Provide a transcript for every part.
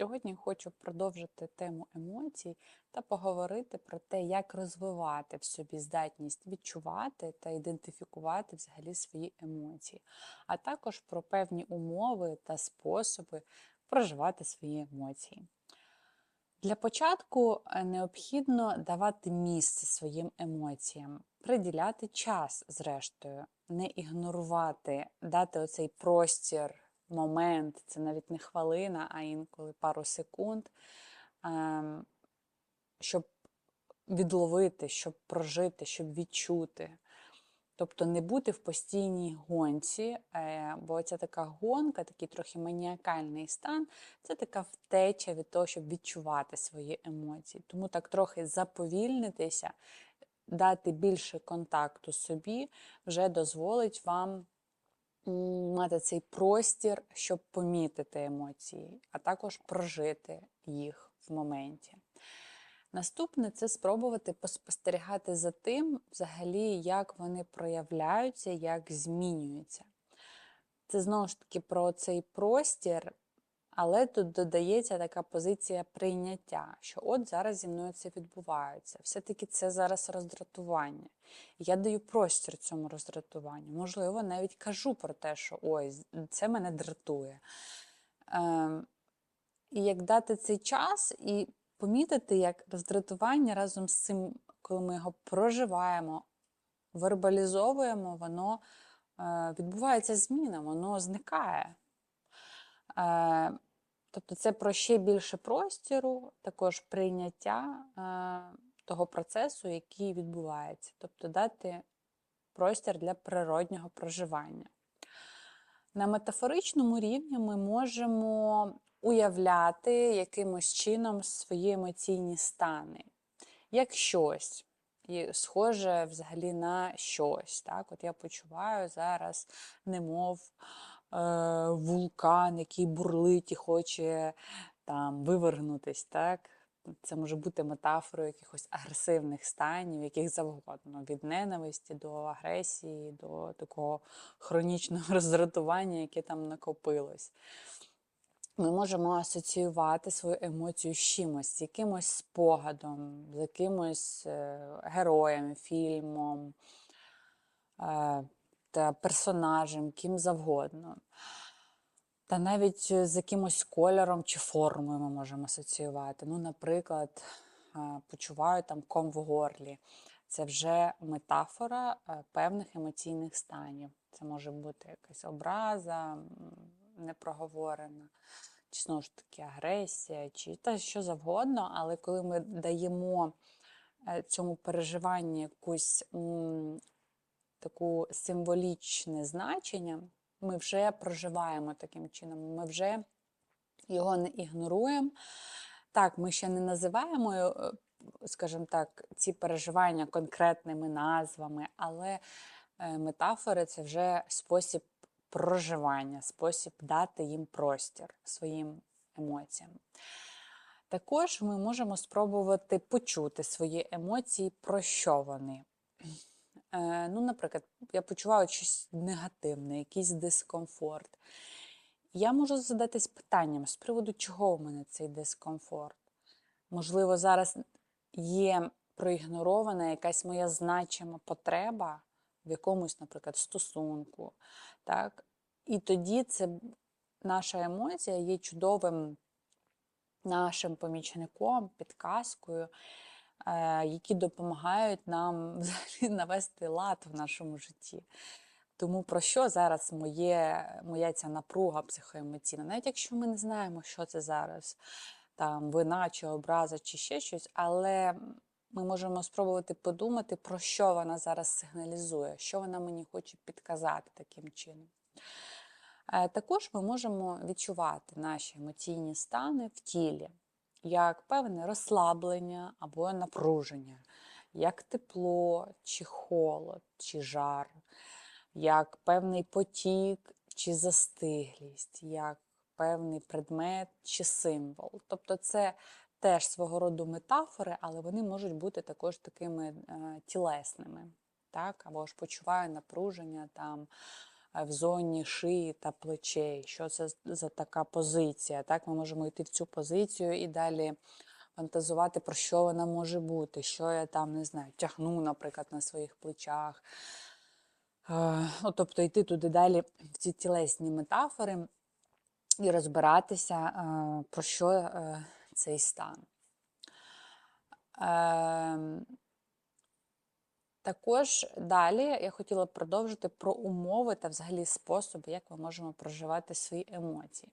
Сьогодні хочу продовжити тему емоцій та поговорити про те, як розвивати в собі здатність відчувати та ідентифікувати взагалі свої емоції, а також про певні умови та способи проживати свої емоції. Для початку е, необхідно давати місце своїм емоціям, приділяти час, зрештою, не ігнорувати, дати оцей простір, момент, це навіть не хвилина, а інколи пару секунд, ем, щоб відловити, щоб прожити, щоб відчути. Тобто не бути в постійній гонці, е, бо ця така гонка, такий трохи маніакальний стан, це така втеча від того, щоб відчувати свої емоції. Тому так трохи заповільнитися, дати більше контакту собі, вже дозволить вам мати цей простір, щоб помітити емоції, а також прожити їх в моменті. Наступне це спробувати поспостерігати за тим, взагалі, як вони проявляються, як змінюються. Це знову ж таки про цей простір, але тут додається така позиція прийняття, що от зараз зі мною це відбувається. Все-таки це зараз роздратування. Я даю простір цьому роздратуванню. Можливо, навіть кажу про те, що ой, це мене дратує. Ем, і як дати цей час і помітити, як роздратування разом з цим, коли ми його проживаємо, вербалізовуємо, воно е, відбувається зміна, воно зникає. Е, тобто це про ще більше простіру, також прийняття е, того процесу, який відбувається. Тобто дати простір для природнього проживання. На метафоричному рівні ми можемо уявляти якимось чином свої емоційні стани, як щось. І схоже взагалі на щось. Так? От я почуваю зараз, немов вулкан, який бурлить і хоче там вивернутись. Так? Це може бути метафорою якихось агресивних станів, яких завгодно, від ненависті до агресії, до такого хронічного роздратування, яке там накопилось ми можемо асоціювати свою емоцію з чимось, з якимось спогадом, з якимось е, героєм, фільмом е, персонажем, ким завгодно. Та навіть з якимось кольором чи формою ми можемо асоціювати. Ну, Наприклад, е, почуваю там ком в горлі. Це вже метафора певних емоційних станів. Це може бути якась образа непроговорена чи знову ж таки агресія, чи та що завгодно, але коли ми даємо е, цьому переживанню якусь таку символічне значення, ми вже проживаємо таким чином, ми вже його не ігноруємо. Так, ми ще не називаємо, е, скажімо так, ці переживання конкретними назвами, але е, метафори це вже спосіб проживання, спосіб дати їм простір своїм емоціям. Також ми можемо спробувати почути свої емоції, про що вони. Е, ну, Наприклад, я почуваю щось негативне, якийсь дискомфорт. Я можу задатись питанням, з приводу чого в мене цей дискомфорт. Можливо, зараз є проігнорована якась моя значима потреба в якомусь, наприклад, стосунку. Так? І тоді це наша емоція є чудовим нашим помічником, підказкою, які допомагають нам взагалі навести лад в нашому житті. Тому про що зараз моє, моя ця напруга психоемоційна? Навіть якщо ми не знаємо, що це зараз, там вина чи образа, чи ще щось, але ми можемо спробувати подумати, про що вона зараз сигналізує, що вона мені хоче підказати таким чином. Е, також ми можемо відчувати наші емоційні стани в тілі, як певне розслаблення або напруження, як тепло, чи холод, чи жар, як певний потік чи застиглість, як певний предмет чи символ. Тобто це теж свого роду метафори, але вони можуть бути також такими е, тілесними. Так? Або ж почуваю напруження там в зоні шиї та плечей. Що це за така позиція? Так, ми можемо йти в цю позицію і далі фантазувати, про що вона може бути, що я там не знаю, тягну, наприклад, на своїх плечах. Ну, тобто йти туди далі в ці тілесні метафори і розбиратися, про що е, цей стан. Також далі я хотіла продовжити про умови та взагалі способи, як ми можемо проживати свої емоції.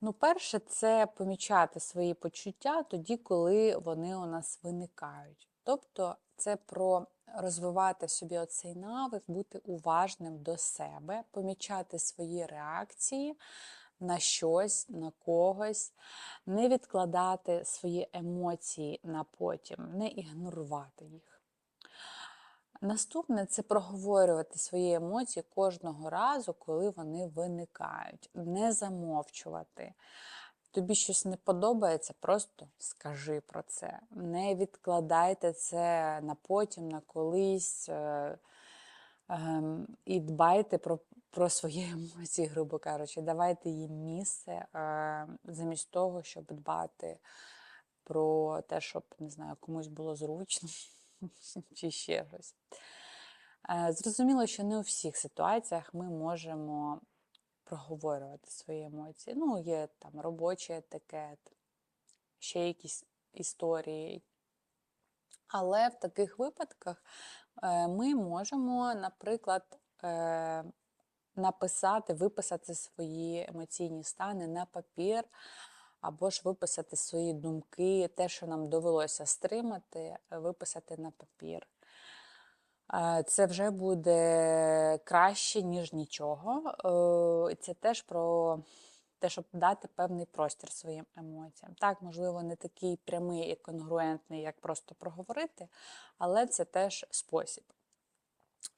Ну, перше, це помічати свої почуття тоді, коли вони у нас виникають. Тобто, це про розвивати собі оцей навик, бути уважним до себе, помічати свої реакції на щось, на когось, не відкладати свої емоції на потім, не ігнорувати їх. Наступне це проговорювати свої емоції кожного разу, коли вони виникають, не замовчувати. Тобі щось не подобається, просто скажи про це. Не відкладайте це на потім, на колись. е, ем, І дбайте про, про свої емоції, грубо кажучи. Давайте їм місце, е, замість того, щоб дбати про те, щоб не знаю, комусь було зручно чи ще щось. Е, Зрозуміло, що не у всіх ситуаціях ми можемо проговорювати свої емоції. Ну, є там робочий етикет, ще якісь історії. Але в таких випадках е, ми можемо, наприклад, е, написати, виписати свої емоційні стани на папір, або ж виписати свої думки, те, що нам довелося стримати, е, виписати на папір. Е, Це вже буде краще, ніж нічого. Е, Це теж про те, щоб дати певний простір своїм емоціям. Так, можливо, не такий прямий і конгруентний, як просто проговорити, але це теж спосіб.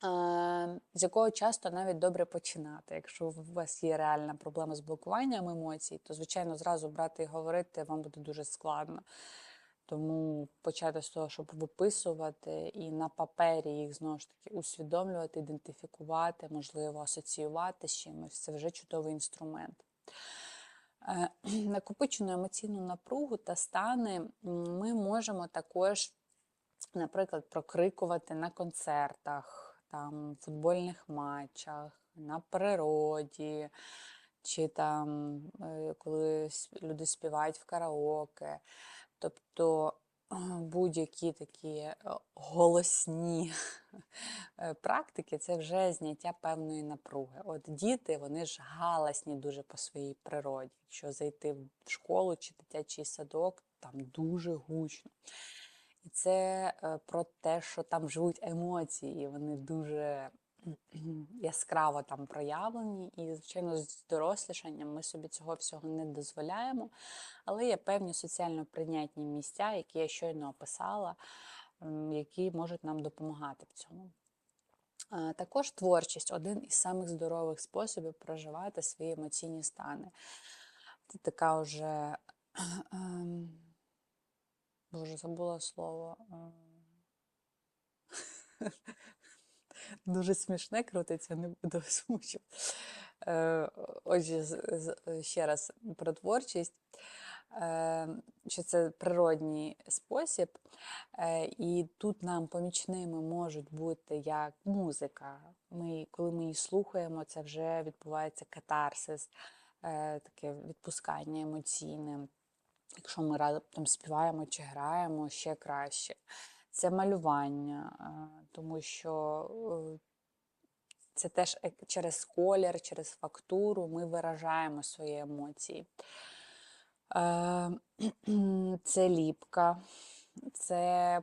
Е, З якого часто навіть добре починати. Якщо у вас є реальна проблема з блокуванням емоцій, то, звичайно, зразу брати і говорити вам буде дуже складно. Тому почати з того, щоб виписувати і на папері їх знову ж таки усвідомлювати, ідентифікувати, можливо, асоціювати з чимось. Це вже чудовий інструмент. Е, Накопичену емоційну напругу та стани ми можемо також, наприклад, прокрикувати на концертах, там, футбольних матчах, на природі, чи там, е, коли люди співають в караоке. Тобто будь-які такі е, голосні е, практики це вже зняття певної напруги. От діти, вони ж галасні дуже по своїй природі. Якщо зайти в школу чи дитячий садок, там дуже гучно. І це е, про те, що там живуть емоції, вони дуже яскраво там проявлені. І, звичайно, з дорослішанням ми собі цього всього не дозволяємо. Але є певні соціально прийнятні місця, які я щойно описала, які можуть нам допомагати в цьому. Також творчість один із самих здорових способів проживати свої емоційні стани. Це така вже, боже, забула слово. ем, Дуже смішне крутиться, не буду озвучувати. Е, Отже, ще раз про творчість. Е, Що це природній спосіб, е, і тут нам помічними можуть бути як музика. Ми, коли ми її слухаємо, це вже відбувається катарсис, таке відпускання емоційне. Якщо ми раптом співаємо чи граємо, ще краще. Це малювання, тому що е, це теж е- через колір, через фактуру ми виражаємо свої емоції. Е, Це ліпка, це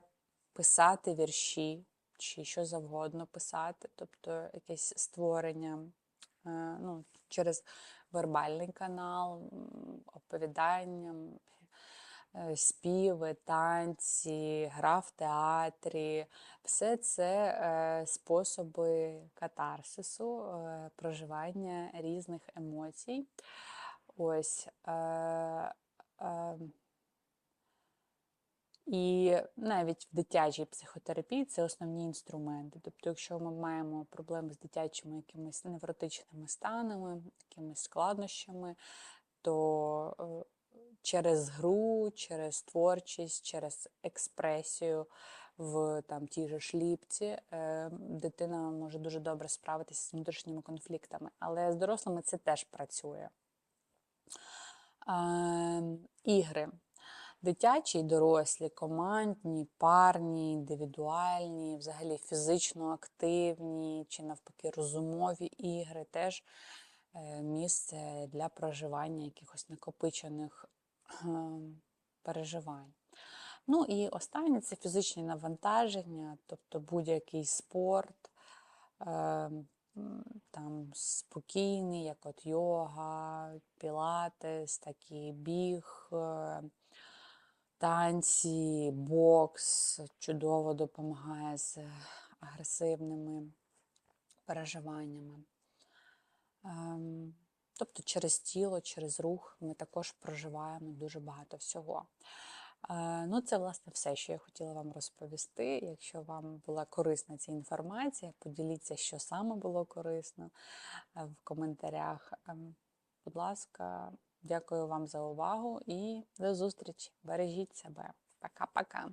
писати вірші чи що завгодно писати, тобто якесь створення ну, через вербальний канал, м, оповідання, м, е, співи, танці, гра в театрі. Все це е, способи катарсису, е, проживання різних емоцій. Ось. Е, е, І навіть в дитячій психотерапії це основні інструменти. Тобто, якщо ми маємо проблеми з дитячими якимись невротичними станами, якимись складнощами, то е, через гру, через творчість, через експресію в там тій же шліпці е, дитина може дуже добре справитися з внутрішніми конфліктами. Але з дорослими це теж працює. Е, ігри. Дитячі і дорослі, командні, парні, індивідуальні, взагалі фізично активні чи навпаки розумові ігри теж е, місце для проживання якихось накопичених переживань. Ну і останнє це фізичні навантаження, тобто будь-який спорт, е, там спокійний, як от йога, пілатес, такий біг, е, танці, бокс чудово допомагає з агресивними переживаннями. Тобто через тіло, через рух ми також проживаємо дуже багато всього. Е, Ну, це, власне, все, що я хотіла вам розповісти. Якщо вам була корисна ця інформація, поділіться, що саме було корисно е, в коментарях. Ем, Будь ласка, дякую вам за увагу і до зустрічі. Бережіть себе. Пока-пока.